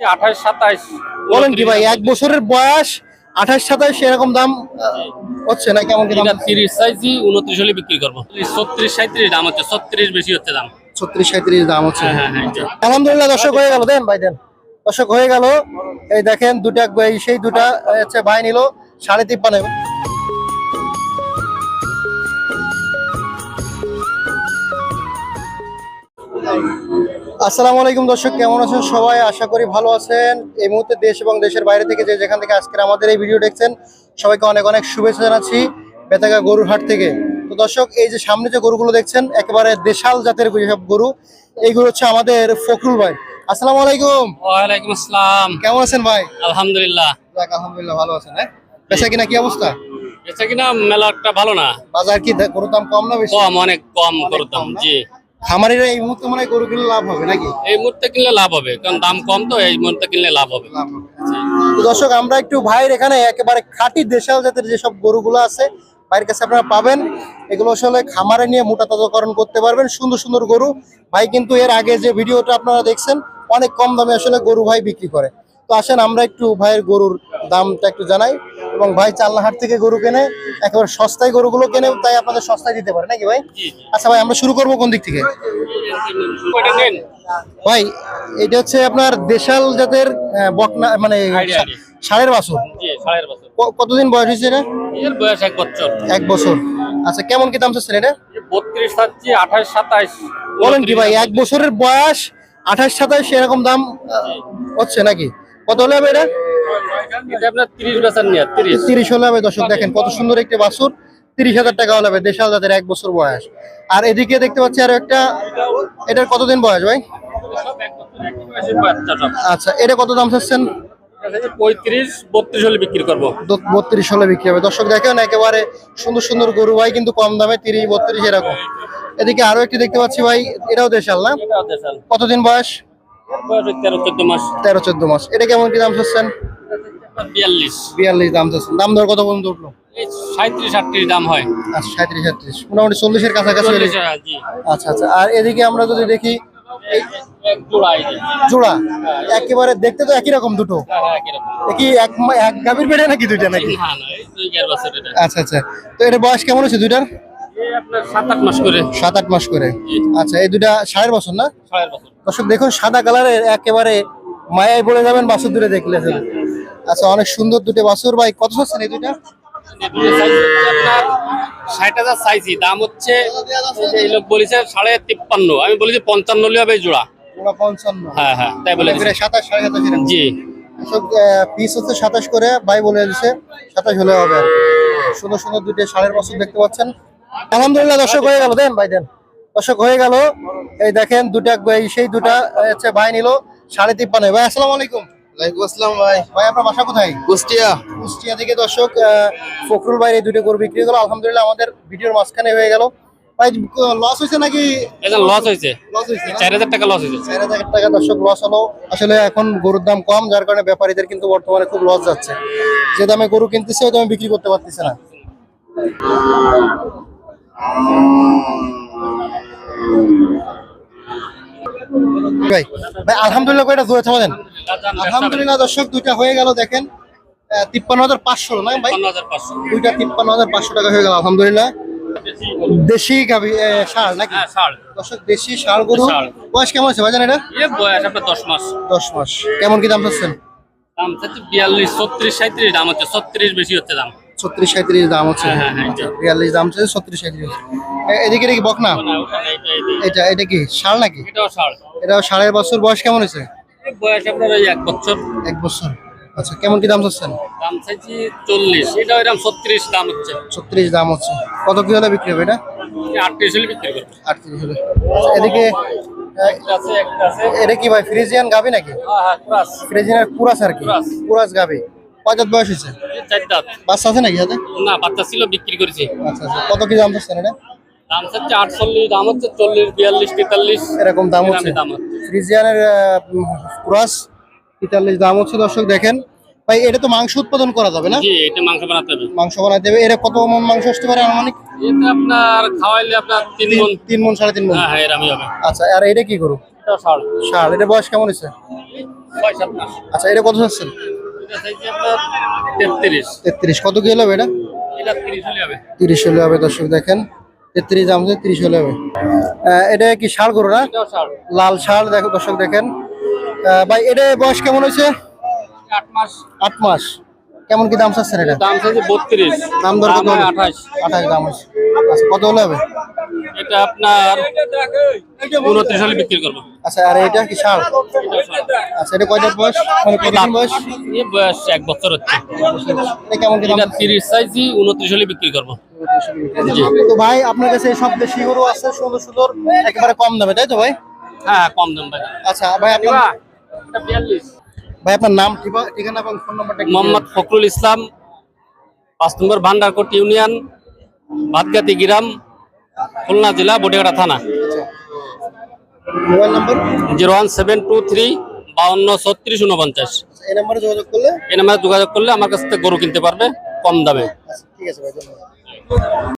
আঠাশ সাতাশ। বলেন কি ভাই এক বছরের বয়স আঠাশ সাতাশ এরকম দাম হচ্ছে না? কেমন এটা তিরিশ চাইছি উনত্রিশ হলে বিক্রি করব। ছত্রিশ সাঁত্রিশ দাম হচ্ছে ছত্রিশ বেশি হচ্ছে দাম। ছত্রিশ সাঁত্রিশ দাম হচ্ছে। হ্যাঁ হ্যাঁ হ্যাঁ। আলহামদুলিল্লাহ দর্শক হয়ে গেল দেন ভাই দেন। দর্শক হয়ে গেল এই দেখেন দুটা সেই দুটা হচ্ছে ভাই নিল সাড়ে তিপ্পান্ন। আসসালামু আলাইকুম দর্শক কেমন আছেন সবাই? আশা করি ভালো আছেন। এই মুহূর্তে দেশ এবং দেশের বাইরে থেকে যে যেখান থেকে আজকের আমাদের এই ভিডিও দেখছেন সবাইকে অনেক অনেক শুভেচ্ছা জানাচ্ছি বেতাগা গরুর হাট থেকে। তো দর্শক এই যে সামনে যে গরুগুলো দেখছেন একেবারে দেশাল জাতের যেসব গরু এইগুলো হচ্ছে আমাদের ফখরুল ভাই। আসসালামু আলাইকুম। ওয়ালাইকুম আসসালাম। কেমন আছেন ভাই? আলহামদুলিল্লাহ। যাক আলহামদুলিল্লাহ ভালো আছেন হ্যাঁ? বেচা কিনা কি অবস্থা? এটা কিনা মেলা একটা ভালো না। বাজার কি গরুর দাম কম না বেশি? কম অনেক কম কম না? জি। খামারিরা এই মুহূর্তে মনে হয় গরু কিনলে লাভ হবে নাকি? এই মুহূর্তে কিনলে লাভ হবে কারণ দাম কম তো এই মুহূর্তে কিনলে লাভ হবে। দর্শক আমরা একটু ভাইয়ের এখানে একেবারে খাঁটি দেশাল জাতের যেসব গরুগুলো আছে ভাইয়ের কাছে আপনারা পাবেন। এগুলো আসলে খামারে নিয়ে মোটা তাজাকরণ করতে পারবেন সুন্দর সুন্দর গরু। ভাই কিন্তু এর আগে যে ভিডিওটা আপনারা দেখছেন অনেক কম দামে আসলে গরু ভাই বিক্রি করে। তো আসেন আমরা একটু ভাইয়ের গরুর দামটা একটু জানাই। এবং ভাই চাল্লাহাট থেকে গরু কেনে একেবারে সস্তায় গরুগুলো কেনে তাই আপনাদের সস্তায় দিতে পারে নাকি ভাই? আচ্ছা ভাই আমরা শুরু করব কোন দিক থেকে? ভাই এটা হচ্ছে আপনার দেশাল জাতের বকনা মানে. ষাঁড়ের বাছুর। বছর। কতদিন বয়স হয়েছে এটা? এর বয়স এক বছর। এক বছর। আচ্ছা কেমন কি দাম চাচ্ছেন এটা? বত্রিশ থাকছি আঠাশ সাতাশ। বলেন কি ভাই এক বছরের বয়স আঠাশ সাতাশ এরকম দাম হচ্ছে নাকি? কত হলে হবে এটা? তিরিশ হলে হবে দর্শক দেখেন কত সুন্দর একটি বাছুর তিরিশ হাজার টাকা হলে হবে দেশাল জাতের এক বছর বয়স। আর এদিকে দেখতে পাচ্ছি আর একটা এটার কতদিন বয়স ভাই? আচ্ছা এটা কত দাম চাচ্ছেন? পঁয়ত্রিশ বত্রিশ হলে বিক্রি করব। বত্রিশ হলে বিক্রি হবে। দর্শক দেখেন একেবারে সুন্দর সুন্দর গরু ভাই কিন্তু কম দামে তিরিশ বত্রিশ এরকম। এদিকে আরও একটি দেখতে পাচ্ছি ভাই এটাও দেশাল না? কতদিন বয়স? তেরো চোদ্দ মাস। তেরো চোদ্দ মাস। এটা কেমন কি দাম চাচ্ছেন? বিয়াল্লিশ। বিয়াল্লিশ দাম চাচ্ছেন। দাম দর কত পর্যন্ত উঠল? সাঁত্রিশ আটত্রিশ দাম হয়। আচ্ছা সাঁত্রিশ আটত্রিশ। মোটামুটি চল্লিশের কাছাকাছি জি। আচ্ছা আচ্ছা। আর এদিকে আমরা যদি দেখি জোড়া? জোড়া একেবারে দেখতে তো একই রকম দুটো। হ্যাঁ, হ্যাঁ, একই কি এক এক গাভীর পেটে নাকি দুইটা নাকি। আচ্ছা আচ্ছা। তো এটা বয়স কেমন হচ্ছে দুইটার? সাত আট মাস করে। সাত আট মাস করে। আচ্ছা এই দুটা সাড়ে বছর না? ছয় বছর। দর্শক দেখুন সাদা কালারের একেবারে মায়ায় পড়ে যাবেন বাসুর দুটো দেখলে আচ্ছা অনেক সুন্দর দুটো বাছুর ভাই কত চাচ্ছেন এই দুটো হচ্ছে ষাট হাজার চাইছি। দাম হচ্ছে এই যে এই লোক বলেছে সাড়ে তিপ্পান্ন। আমি বলেছি পঞ্চান্ন হবে জোড়া। পঞ্চান্ন। হ্যাঁ হ্যাঁ তাই বলে সাতাশ সাড়ে সাতাশ জি। পিস হচ্ছে সাতাশ করে। ভাই বলে দিচ্ছে সাতাশ হলে হবে। সুন্দর সুন্দর দুটো বছর দেখতে পাচ্ছেন। আলহামদুলিল্লাহ দর্শক হয়ে গেল। দেন ভাই দেন। দর্শক হয়ে গেল। এই দেখেন দুটা সেই দুটা হচ্ছে ভাই নিল সাড়ে তিপ্পান্ন। ভাই আসসালামু আলাইকুম। আসসালাম ভাই। ভাই আপনার বাসা কোথায়? কুষ্টিয়া। কুষ্টিয়া থেকে দর্শক ফখরুল ভাই এই দুটো গরু বিক্রি হলো আলহামদুলিল্লাহ আমাদের ভিডিওর মাঝখানে হয়ে গেল। ভাই লস হয়েছে নাকি? লস হয়েছে। লস হয়েছে চার হাজার টাকা লস হয়েছে। চার হাজার টাকা দর্শক লস হলো। আসলে এখন গরুর দাম কম যার কারণে ব্যাপারীদের কিন্তু বর্তমানে খুব লস যাচ্ছে। যে দামে গরু কিনতেছে ওই দামে বিক্রি করতে পারতেছে না। ভাই ভাই আলহামদুলিল্লাহ কয়টা জোরে থামা দেন আলহামদুলিল্লাহ দর্শক দুইটা হয়ে গেল দেখেন তিপ্পান্ন হাজার পাঁচশো না ভাই? দুইটা তিপ্পান্ন হাজার পাঁচশো টাকা হয়ে গেল আলহামদুলিল্লাহ। দেশি ষাঁড় নাকি? হ্যাঁ দর্শক দেশি ষাঁড় গরু। বয়স কেমন আছে ভাইজান এটা? বয়স আপনার দশ মাস। দশ মাস। কেমন কি দাম চাচ্ছেন? দাম হচ্ছে বিয়াল্লিশ ছত্রিশ সাঁত্রিশ দাম হচ্ছে ছত্রিশ বেশি হচ্ছে দাম। ছত্রিশ সাঁত্রিশ দাম হচ্ছে। হ্যাঁ, হ্যাঁ, হ্যাঁ, বিয়াল্লিশ দাম হচ্ছে ছত্রিশ সাঁত্রিশ এদিকে এটা কি বকনা না, এটা- এটা- কি ষাঁড় নাকি? এটাও এটা সাড়ে বছর বয়স কেমন হয়েছে? বয়স আপনার এক বছর। এক বছর। আচ্ছা কেমন কি দাম চাচ্ছেন? দাম চাইছি চল্লিশ। এটা এরকম ছত্রিশ দাম হচ্ছে। ছত্রিশ দাম হচ্ছে। কত কি হলে বিক্রি হবে এটা? আটত্রিশ হলে বিক্রি করব আটত্রিশ হলে। আচ্ছা, এদিকে এটা কি ভাই ফ্রিজিয়ান গাবি নাকি? ফ্রিজিয়ানের কুরাস আর কি। কুরাস গাবি বয়স হয়েছে? এই চার দাঁত বাচ্চা আছে নাকি হাতে? না বাচ্চা ছিল বিক্রি করেছি। আচ্ছা আচ্ছা। কত কি দাম চাচ্ছেন এটা? দাম হচ্ছে আটচল্লিশ দাম হচ্ছে চল্লিশ বিয়াল্লিশ তেতাল্লিশ। এরকম দাম হচ্ছে। দাম হচ্ছে। ফ্রিজিয়ানের ক্রস তেতাল্লিশ দাম হচ্ছে। দর্শক দেখেন। ভাই এটা তো মাংস উৎপাদন করা যাবে না? জি এটা মাংস বানাতে হবে। মাংস বানাতে হবে। এর কত মন মাংস আসতে পারে আনুমানিক? এটা আপনার খাওয়াইলে আপনার তিন মন। তিন- তিন মন সাড়ে তিন মন। হ্যাঁ হ্যাঁ হবে। আচ্ছা আর এটা কি করু এটাও ষাট ষাড়। এটা বয়স কেমন হয়েছে? সাত মাস। আচ্ছা এটা কত এটা আপনার তেত্রিশ। কত কি হলে হবে এটা? তিরিশ হলে হবে। দর্শক দেখেন। তেত্রিশ দাম তিরিশ হলে হবে। এটা কি ষাড় গরু না? লাল ষাড় দেখো দর্শক দেখেন। ভাই এটা বয়স কেমন হয়েছে? আট মাস। আট মাস। কেমন কি দাম চাচ্ছেন এটা? দাম চাইছি বত্রিশ। দাম দর কত আঠাশ। আঠাশ দাম আছে আচ্ছা কত হলে হবে? এটা আপনার উনত্রিশ হলে বিক্রি করব। আচ্ছা আর এটা কি ষাড় আচ্ছা এটা কয়টা বয়স? মানে কতদিন বয়স? এক বছর হচ্ছে। এটা কেমন এটা তিরিশ চাইছি উনত্রিশ হলে বিক্রি করব। তো ভাই আপনার কাছে সব দেশি গরু আছে সুন্দর সুন্দর একেবারে কম দামে তাই তো ভাই? হ্যাঁ কম দাম ভাই। আচ্ছা ভাই আপনার ভাই আপনার নাম ঠিকা- ঠিকানা এবং ফোন নাম্বারটা কি? মোহাম্মদ ফখরুল ইসলাম পাঁচ নম্বর ভান্ডারকোট ইউনিয়ন বাদগাতি গ্রাম খুলনা জেলা বটিয়াটা থানা। আচ্ছা mobile number? Zero one seven two three বাউন্ন ছত্রিশ উনপঞ্চাশ এই নাম্বারে যোগাযোগ করলে? এই নাম্বারে যোগাযোগ করলে আমার কাছ থেকে গরু কিনতে পারবে কম দামে। আচ্ছা ঠিক আছে ভাই ধন্যবাদ।